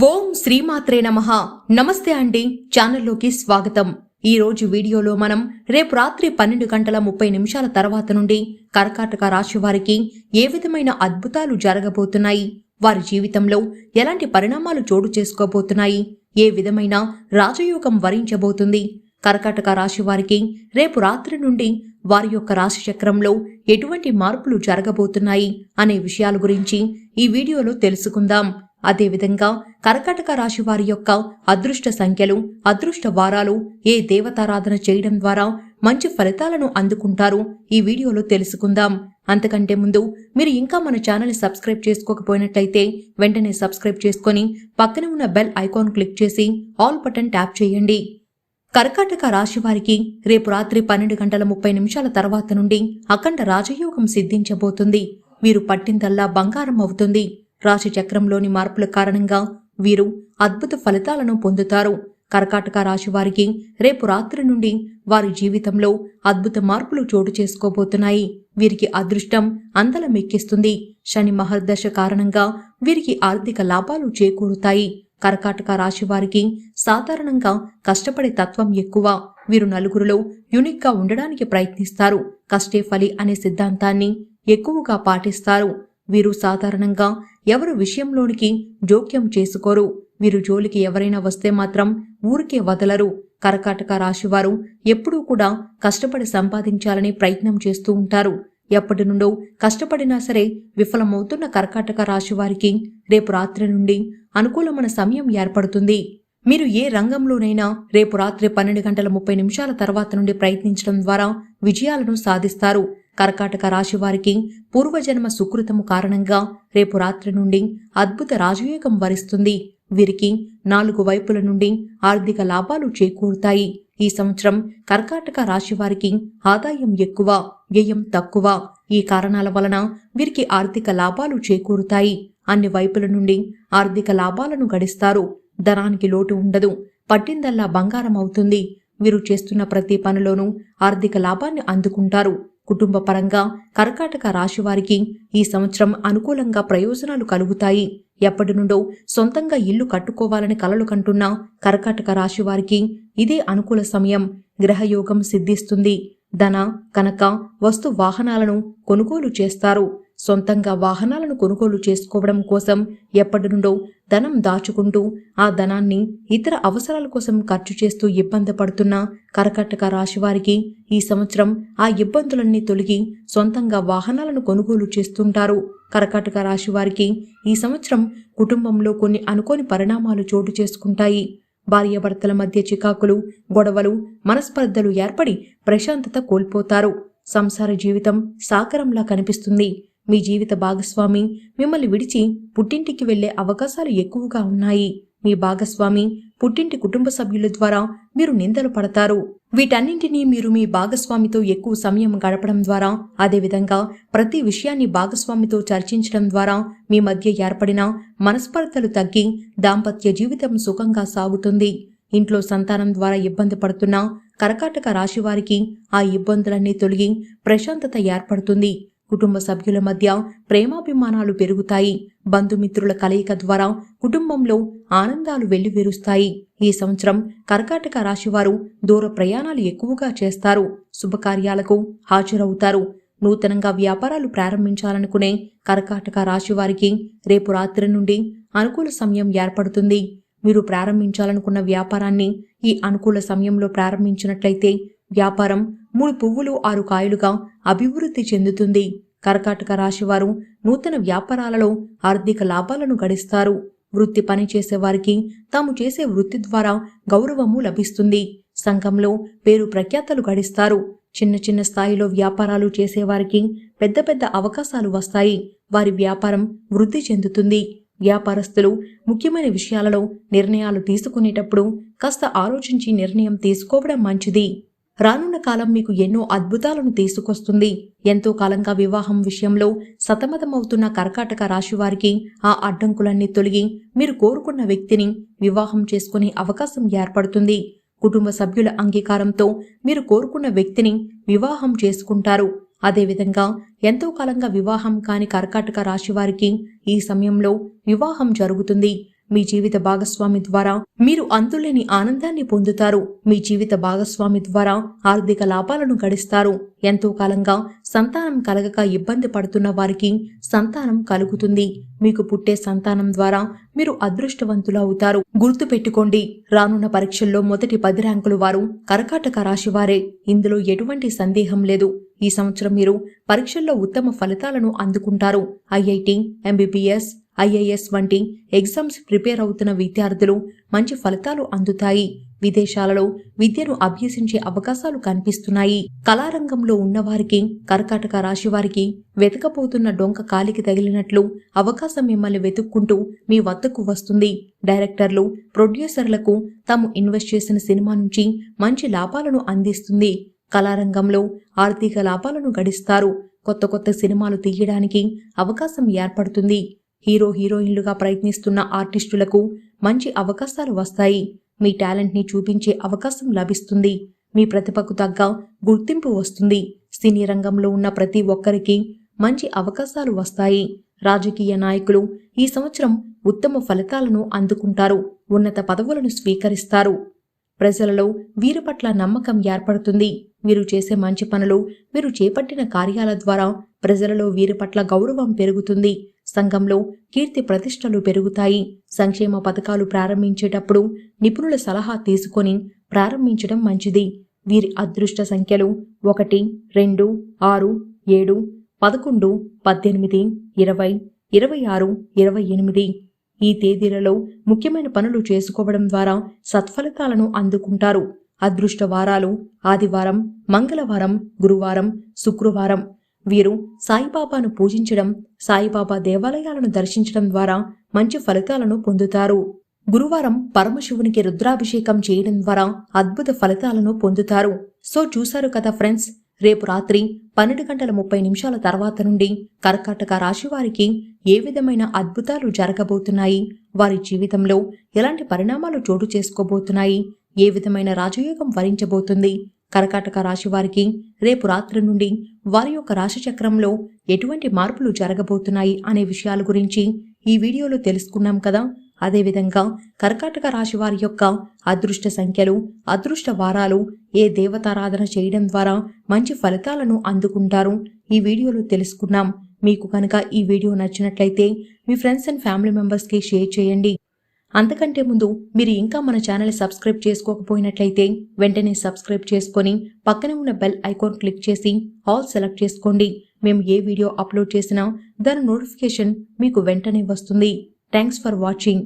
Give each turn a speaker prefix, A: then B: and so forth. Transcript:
A: ఓం శ్రీమాత్రే నమ. నమస్తే అండి. ఛానల్లోకి స్వాగతం. ఈ రోజు వీడియోలో మనం రేపు రాత్రి పన్నెండు గంటల ముప్పై నిమిషాల తర్వాత నుండి కర్కాటక రాశి వారికి ఏ విధమైన అద్భుతాలు జరగబోతున్నాయి? వారి జీవితంలో ఎలాంటి పరిణామాలు చోటు చేసుకోబోతున్నాయి? ఏ విధమైన రాజయోగం వరించబోతుంది? కర్కాటక రాశి వారికి రేపు రాత్రి నుండి వారి యొక్క రాశి చక్రంలో ఎటువంటి మార్పులు జరగబోతున్నాయి? అనే విషయాల గురించి ఈ వీడియోలో తెలుసుకుందాం. అదేవిధంగా కర్కాటక రాశి వారి యొక్క అదృష్ట సంఖ్యలు అదృష్ట వారాలు ఏ దేవతారాధన చేయడం ద్వారా మంచి ఫలితాలను అందుకుంటారు. ఈ వీడియోలో తెలుసుకుందాం. అంతకంటే ముందు మీరు ఇంకా మన ఛానల్ని సబ్స్క్రైబ్ చేసుకోకపోయినట్లయితే వెంటనే సబ్స్క్రైబ్ చేసుకొని పక్కన ఉన్న బెల్ ఐకాన్ క్లిక్ చేసి ఆల్ బటన్ ట్యాప్ చేయండి. కర్కాటక రాశి వారికి రేపు రాత్రి పన్నెండు గంటల ముప్పై నిమిషాల తర్వాత నుండి అఖండ రాజయోగం సిద్ధించబోతుంది. వీరు పట్టిందల్లా బంగారం అవుతుంది. రాశి చక్రంలోని మార్పుల కారణంగా వీరు అద్భుత ఫలితాలను పొందుతారు. కర్కాటక రాశి వారికి రేపు రాత్రి నుండి వారి జీవితంలో అద్భుత మార్పులు చోటు చేసుకోబోతున్నాయి. వీరికి అదృష్టం అందలమెక్కిస్తుంది. శని మహర్దశ కారణంగా వీరికి ఆర్థిక లాభాలు చేకూరుతాయి. కర్కాటక రాశి వారికి సాధారణంగా కష్టపడే తత్వం ఎక్కువ. వీరు నలుగురిలో యునిక్గా ఉండడానికి ప్రయత్నిస్తారు. కష్టే ఫలి అనే సిద్ధాంతాన్ని ఎక్కువగా పాటిస్తారు. వీరు సాధారణంగా ఎవరు విషయంలోనికి జోక్యం చేసుకోరు. వీరు జోలికి ఎవరైనా వస్తే మాత్రం ఊరికే వదలరు. కర్కాటక రాశివారు ఎప్పుడూ కూడా కష్టపడి సంపాదించాలని ప్రయత్నం చేస్తూ ఉంటారు. ఎప్పటి నుండో కష్టపడినా సరే విఫలమవుతున్న కర్కాటక రాశి వారికి రేపు రాత్రి నుండి అనుకూలమైన సమయం ఏర్పడుతుంది. మీరు ఏ రంగంలోనైనా రేపు రాత్రి పన్నెండు గంటల ముప్పై నిమిషాల తర్వాత నుండి ప్రయత్నించడం ద్వారా విజయాలను సాధిస్తారు. కర్కాటక రాశి వారికి పూర్వజన్మ సుకృతము కారణంగా రేపు రాత్రి నుండి అద్భుత రాజయోగం వరిస్తుంది. వీరికి నాలుగు వైపుల నుండి ఆర్థిక లాభాలు చేకూరుతాయి. ఈ సంవత్సరం కర్కాటక రాశి వారికి ఆదాయం ఎక్కువ వ్యయం తక్కువ. ఈ కారణాల వలన వీరికి ఆర్థిక లాభాలు చేకూరుతాయి. అన్ని వైపుల నుండి ఆర్థిక లాభాలను గడిస్తారు. ధనానికి లోటు ఉండదు. పట్టిందల్లా బంగారం అవుతుంది. వీరు చేస్తున్న ప్రతి పనిలోనూ ఆర్థిక లాభాన్ని అందుకుంటారు. కుటుంబ పరంగా కర్కాటక రాశివారికి ఈ సంవత్సరం అనుకూలంగా ప్రయోజనాలు కలుగుతాయి. ఎప్పటి నుండో సొంతంగా ఇల్లు కట్టుకోవాలని కలలు కంటున్న కర్కాటక రాశివారికి ఇదే అనుకూల సమయం. గ్రహయోగం సిద్ధిస్తుంది. ధన కనక వస్తు వాహనాలను కొనుగోలు చేస్తారు. సొంతంగా వాహనాలను కొనుగోలు చేసుకోవడం కోసం ఎప్పటి నుండో ధనం దాచుకుంటూ ఆ ధనాన్ని ఇతర అవసరాల కోసం ఖర్చు చేస్తూ ఇబ్బంది పడుతున్న కర్కటక రాశి వారికి ఈ సంవత్సరం ఆ ఇబ్బందులన్నీ తొలగి సొంతంగా వాహనాలను కొనుగోలు చేస్తుంటారు. కరకటక రాశి వారికి ఈ సంవత్సరం కుటుంబంలో కొన్ని అనుకోని పరిణామాలు చోటు చేసుకుంటాయి. భార్యాభర్తల మధ్య చికాకులు గొడవలు మనస్పర్ధలు ఏర్పడి ప్రశాంతత కోల్పోతారు. సంసార జీవితం సాకరంలా కనిపిస్తుంది. మీ జీవిత భాగస్వామి మిమ్మల్ని విడిచి పుట్టింటికి వెళ్ళే అవకాశాలు ఎక్కువగా ఉన్నాయి. మీ భాగస్వామి పుట్టింటి కుటుంబ సభ్యుల ద్వారా మీరు నిందలు పడతారు. వీటన్నింటినీ మీరు మీ భాగస్వామితో ఎక్కువ సమయం గడపడం ద్వారా అదేవిధంగా ప్రతి విషయాన్ని భాగస్వామితో చర్చించడం ద్వారా మీ మధ్య ఏర్పడిన మనస్పర్ధలు తగ్గి దాంపత్య జీవితం సుఖంగా సాగుతుంది. ఇంట్లో సంతానం ద్వారా ఇబ్బంది పడుతున్న కర్కాటక రాశి వారికి ఆ ఇబ్బందులన్నీ తొలగి ప్రశాంతత ఏర్పడుతుంది. కుటుంబ సభ్యుల మధ్య ప్రేమాభిమానాలు పెరుగుతాయి. బంధుమిత్రుల కలయిక ద్వారా కుటుంబంలో ఆనందాలు వెల్లివిరుస్తాయి. ఈ సంవత్సరం కర్కాటక రాశివారు దూర ప్రయాణాలు ఎక్కువగా చేస్తారు. శుభకార్యాలకు హాజరవుతారు. నూతనంగా వ్యాపారాలు ప్రారంభించాలనుకునే కర్కాటక రాశివారికి రేపు రాత్రి నుండి అనుకూల సమయం ఏర్పడుతుంది. మీరు ప్రారంభించాలనుకున్న వ్యాపారాన్ని ఈ అనుకూల సమయంలో ప్రారంభించినట్లయితే వ్యాపారం మూడు పువ్వులు ఆరు కాయలుగా అభివృద్ధి చెందుతుంది. కర్కాటక రాశివారు నూతన వ్యాపారాలలో ఆర్థిక లాభాలను గడిస్తారు. వృత్తి పని చేసేవారికి తాము చేసే వృత్తి ద్వారా గౌరవము లభిస్తుంది. సంఘంలో పేరు ప్రఖ్యాతలు గడిస్తారు. చిన్న చిన్న స్థాయిలో వ్యాపారాలు చేసేవారికి పెద్ద పెద్ద అవకాశాలు వస్తాయి. వారి వ్యాపారం వృద్ధి చెందుతుంది. వ్యాపారస్తులు ముఖ్యమైన విషయాలలో నిర్ణయాలు తీసుకునేటప్పుడు కాస్త ఆలోచించి నిర్ణయం తీసుకోవడం మంచిది. రానున్న కాలం మీకు ఎన్నో అద్భుతాలను తీసుకొస్తుంది. ఎంతో కాలంగా వివాహం విషయంలో సతమతమవుతున్న కర్కాటక రాశి వారికి ఆ అడ్డంకులన్నీ తొలగి మీరు కోరుకున్న వ్యక్తిని వివాహం చేసుకునే అవకాశం ఏర్పడుతుంది. కుటుంబ సభ్యుల అంగీకారంతో మీరు కోరుకున్న వ్యక్తిని వివాహం చేసుకుంటారు. అదేవిధంగా ఎంతో కాలంగా వివాహం కాని కర్కాటక రాశి వారికి ఈ సమయంలో వివాహం జరుగుతుంది. మీ జీవిత భాగస్వామి ద్వారా మీరు అంతులేని ఆనందాన్ని పొందుతారు. మీ జీవిత భాగస్వామి ద్వారా ఆర్థిక లాభాలను గడిస్తారు. ఎంతో కాలంగా సంతానం కలగక ఇబ్బంది పడుతున్న వారికి సంతానం కలుగుతుంది. మీకు పుట్టే సంతానం ద్వారా మీరు అదృష్టవంతులు అవుతారు. గుర్తు పెట్టుకోండి రానున్న పరీక్షల్లో మొదటి పది ర్యాంకులు వారు కర్కాటక రాశి వారే. ఇందులో ఎటువంటి సందేహం లేదు. ఈ సంవత్సరం మీరు పరీక్షల్లో ఉత్తమ ఫలితాలను అందుకుంటారు. ఐఐటి ఎంబీబీఎస్ ఐఏఎస్ వంటి ఎగ్జామ్స్ ప్రిపేర్ అవుతున్న విద్యార్థులు మంచి ఫలితాలు అందుతాయి. విదేశాలలో విద్యను అభ్యసించే అవకాశాలు కనిపిస్తున్నాయి. కళారంగంలో ఉన్నవారికి కర్కాటక రాశి వారికి వెతకపోతున్న డొంక కాలికి తగిలినట్లు అవకాశం మిమ్మల్ని వెతుక్కుంటూ మీ వద్దకు వస్తుంది. డైరెక్టర్లు ప్రొడ్యూసర్లకు తాము ఇన్వెస్ట్ చేసిన సినిమా నుంచి మంచి లాభాలను అందిస్తుంది. కళారంగంలో ఆర్థిక లాభాలను గడిస్తారు. కొత్త కొత్త సినిమాలు తీయడానికి అవకాశం ఏర్పడుతుంది. హీరో హీరోయిన్లుగా ప్రయత్నిస్తున్న ఆర్టిస్టులకు మంచి అవకాశాలు వస్తాయి. మీ టాలెంట్ని చూపించే అవకాశం లభిస్తుంది. మీ ప్రతిభకు తగ్గ గుర్తింపు వస్తుంది. సినీ రంగంలో ఉన్న ప్రతి ఒక్కరికి మంచి అవకాశాలు వస్తాయి. రాజకీయ నాయకులు ఈ సంవత్సరం ఉత్తమ ఫలితాలను అందుకుంటారు. ఉన్నత పదవులను స్వీకరిస్తారు. ప్రజలలో వీరి పట్ల నమ్మకం ఏర్పడుతుంది. వీరు చేసే మంచి పనులు వీరు చేపట్టిన కార్యాల ద్వారా ప్రజలలో వీరి పట్ల గౌరవం పెరుగుతుంది. సంఘంలో కీర్తి ప్రతిష్టలు పెరుగుతాయి. సంక్షేమ పథకాలు ప్రారంభించేటప్పుడు నిపుణుల సలహా తీసుకొని ప్రారంభించడం మంచిది. వీరి అదృష్ట సంఖ్యలు ఒకటి రెండు ఆరు ఏడు పదకొండు పద్దెనిమిది ఇరవై ఇరవై ఆరు ఇరవై ఎనిమిది. ఈ తేదీలలో ముఖ్యమైన పనులు చేసుకోవడం ద్వారా సత్ఫలితాలను అందుకుంటారు. అదృష్ట వారాలు ఆదివారం మంగళవారం గురువారం శుక్రవారం. వీరు సాయిబాబాను పూజించడం సాయిబాబా దేవాలయాలను దర్శించడం ద్వారా మంచి ఫలితాలను పొందుతారు. గురువారం పరమశివునికి రుద్రాభిషేకం చేయడం ద్వారా అద్భుత ఫలితాలను పొందుతారు. సో చూశారు కదా ఫ్రెండ్స్ రేపు రాత్రి పన్నెండు గంటల ముప్పై నిమిషాల తర్వాత నుండి కర్కాటక రాశి వారికి ఏ విధమైన అద్భుతాలు జరగబోతున్నాయి? వారి జీవితంలో ఎలాంటి పరిణామాలు చోటు చేసుకోబోతున్నాయి? ఏ విధమైన రాజయోగం వరించబోతుంది? కర్కాటక రాశి వారికి రేపు రాత్రి నుండి వారి యొక్క రాశిచక్రంలో ఎటువంటి మార్పులు జరగబోతున్నాయి అనే విషయాల గురించి ఈ వీడియోలో తెలుసుకున్నాం కదా. అదేవిధంగా కర్కాటక రాశి వారి యొక్క అదృష్ట సంఖ్యలు అదృష్ట వారాలు ఏ దేవతారాధన చేయడం ద్వారా మంచి ఫలితాలను అందుకుంటారు ఈ వీడియోలో తెలుసుకున్నాం. మీకు కనుక ఈ వీడియో నచ్చినట్లయితే మీ ఫ్రెండ్స్ అండ్ ఫ్యామిలీ మెంబర్స్కి షేర్ చేయండి. అంతకంటే ముందు మీరు ఇంకా మన ఛానల్ సబ్స్క్రైబ్ చేసుకోకపోయినట్లయితే వెంటనే సబ్స్క్రైబ్ చేసుకొని పక్కనే ఉన్న బెల్ ఐకాన్ క్లిక్ చేసి ఆల్ సెలెక్ట్ చేసుకోండి. మేము ఏ వీడియో అప్లోడ్ చేసినా దాని నోటిఫికేషన్ మీకు వెంటనే వస్తుంది. Thanks for watching.